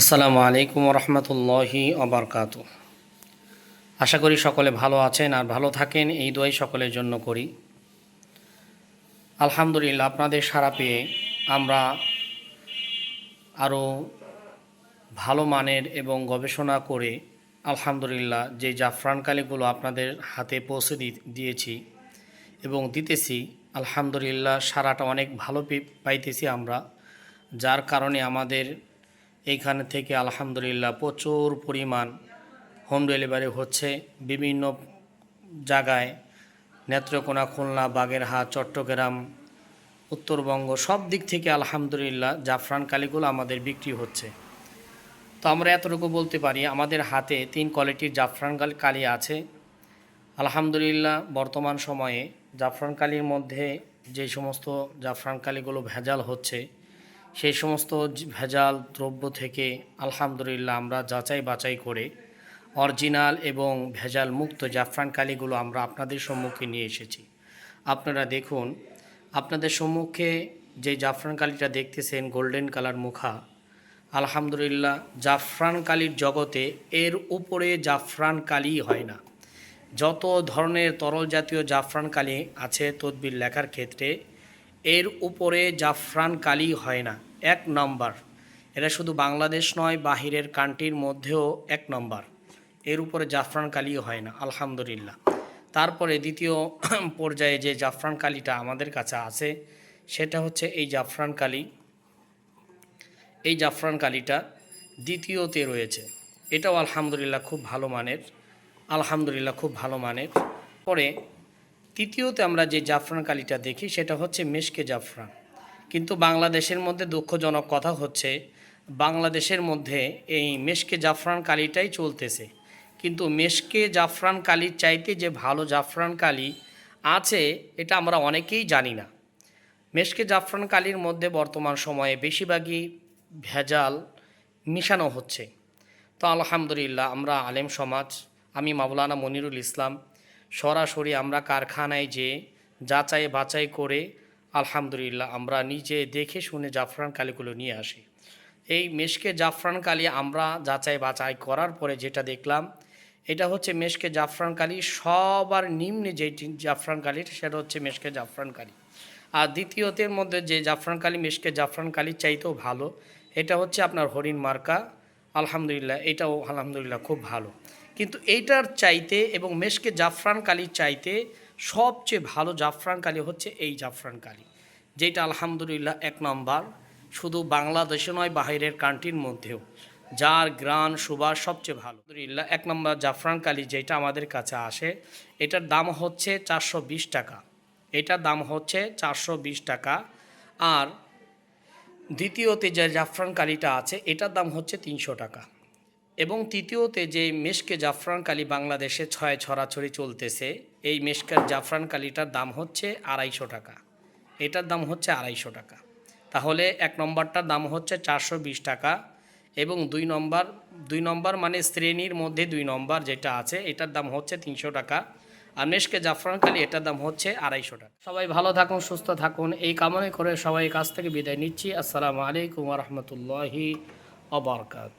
আসসালামু আলাইকুম রহমতুল্লাহি অবরকাত আশা করি সকলে ভালো আছেন আর ভালো থাকেন, এই দোয়াই সকলের জন্য করি। আলহামদুলিল্লাহ, আপনাদের সারা পেয়ে আমরা আরও ভালো মানের এবং গবেষণা করে আলহামদুলিল্লাহ যে জাফরান কালিগুলো আপনাদের হাতে পৌঁছে দিয়েছি এবং দিতেছি, আলহামদুলিল্লাহ সারাটা অনেক ভালো পাইতেছি আমরা, যার কারণে আমাদের এইখান থেকে আলহামদুলিল্লাহ প্রচুর পরিমাণ হোম ডেলিভারি হচ্ছে বিভিন্ন জায়গায়, নেত্রকোনা, খুলনা, বাগেরহাট, চট্টগ্রাম, উত্তরবঙ্গ, সব দিক থেকে আলহামদুলিল্লাহ জাফরান কালিগুলো আমাদের বিক্রি হচ্ছে। তো আমরা এতটুকু বলতে পারি, আমাদের হাতে তিন কোয়ালিটির জাফরান কাল- কালি আছে। আলহামদুলিল্লাহ বর্তমান সময়ে জাফরান কালির মধ্যে যে সমস্ত জাফরান কালিগুলো ভেজাল হচ্ছে সেই সমস্ত ভেজাল দ্রব্য থেকে, আলহামদুলিল্লাহ, আমরা যাচাই বাছাই করে অরিজিনাল এবং ভেজাল মুক্ত জাফরান কালিগুলো আমরা আপনাদের সম্মুখে নিয়ে এসেছি। আপনারা দেখুন, আপনাদের সম্মুখে যে জাফরান কালিটা দেখতেছেন, গোল্ডেন কালার মুখা, আলহামদুলিল্লাহ, জাফরান কালির জগতে এর উপরে জাফরান কালি হয় না। যত ধরনের তরল জাতীয় জাফরান কালি আছে, তদবির লেখার ক্ষেত্রে এর উপরে জাফরান কালি হয় না, এক নম্বর। এটা শুধু বাংলাদেশ নয়, বাহিরের কান্ট্রির মধ্যেও এক নম্বর। এর উপরে জাফরান কালি হয় না, আলহামদুলিল্লাহ। তারপরে দ্বিতীয় পর্যায়ে যে জাফরান কালিটা আমাদের কাছে আছে, সেটা হচ্ছে এই জাফরান কালি। এই জাফরান কালিটা দ্বিতীয়তে রয়েছে। এটাও আলহামদুলিল্লাহ খুব ভালো মানের, আলহামদুলিল্লাহ খুব ভালো মানের। পরে তৃতীয়তে আমরা যে জাফরান কালিটা দেখি, সেটা হচ্ছে মেশকে জাফরান। কিন্তু বাংলাদেশের মধ্যে দুঃখজনক কথা হচ্ছে, বাংলাদেশের মধ্যে এই মেশকে জাফরান কালিটাই চলতেছে। কিন্তু মেশকে জাফরান কালির চাইতে যে ভালো জাফরান কালি আছে, এটা আমরা অনেকেই জানি না। মেশকে জাফরান কালির মধ্যে বর্তমান সময়ে বেশিরভাগই ভেজাল, মিশানো হচ্ছে। তো আলহামদুলিল্লাহ, আমরা আলেম সমাজ, আমি মাওলানা মনিরুল ইসলাম সরাসরি আমরা কারখানায় যে যাচাই বাছাই করে, আলহামদুলিল্লাহ, আমরা নিজে দেখে শুনে জাফরান কালিগুলো নিয়ে আসি। এই মেশকে জাফরান কালি আমরা যাচাই বাছাই করার পরে যেটা দেখলাম, এটা হচ্ছে মেশকে জাফরান কালি, সবার নিম্নে যে জাফরান কালি, সেটা হচ্ছে মেশকে জাফরান কালি। আর দ্বিতীয়তের মধ্যে যে জাফরান কালি, মেশকে জাফরান কালির চাইতেও ভালো, এটা হচ্ছে আপনার হরিণ মার্কা। আলহামদুলিল্লাহ, এটাও আলহামদুলিল্লাহ খুব ভালো। কিন্তু এইটার চাইতে এবং মেশকে জাফরান কালির চাইতে সবচেয়ে ভালো জাফরান কালি হচ্ছে এই জাফরান কালি, যেটা আলহামদুলিল্লাহ এক নম্বর। শুধু বাংলাদেশে নয়, বাহিরের কান্ট্রির মধ্যেও। যার গ্রান সুবাস সবচেয়ে ভালো। আলহামদুলিল্লাহ, এক নম্বর জাফরান কালি যেটা আমাদের কাছে আসে, এটার দাম হচ্ছে চারশো বিশ টাকা। এটার দাম হচ্ছে চারশো বিশ টাকা। আর দ্বিতীয়তে যে জাফরান কালিটা আছে, এটার দাম হচ্ছে তিনশো টাকা। এবং তৃতীয়তে যে মেশকে জাফরান কালি বাংলাদেশে ছয় ছড়াছড়ি চলতেছে, এই মেশকের জাফরান কালিটার দাম হচ্ছে আড়াইশো টাকা। এটার দাম হচ্ছে আড়াইশো টাকা। তাহলে এক নম্বরটার দাম হচ্ছে চারশো বিশ টাকা এবং দুই নম্বর দুই নম্বর মানে শ্রেণির মধ্যে দুই নম্বর যেটা আছে, এটার দাম হচ্ছে তিনশো টাকা। আর মেশকে জাফরান খালি এটার দাম হচ্ছে আড়াইশো টাকা। সবাই ভালো থাকুন, সুস্থ থাকুন, এই কামনাই করে সবাই কাছ থেকে বিদায় নিচ্ছি। আসসালামু আলাইকুম রহমতুল্লাহি অবরকাত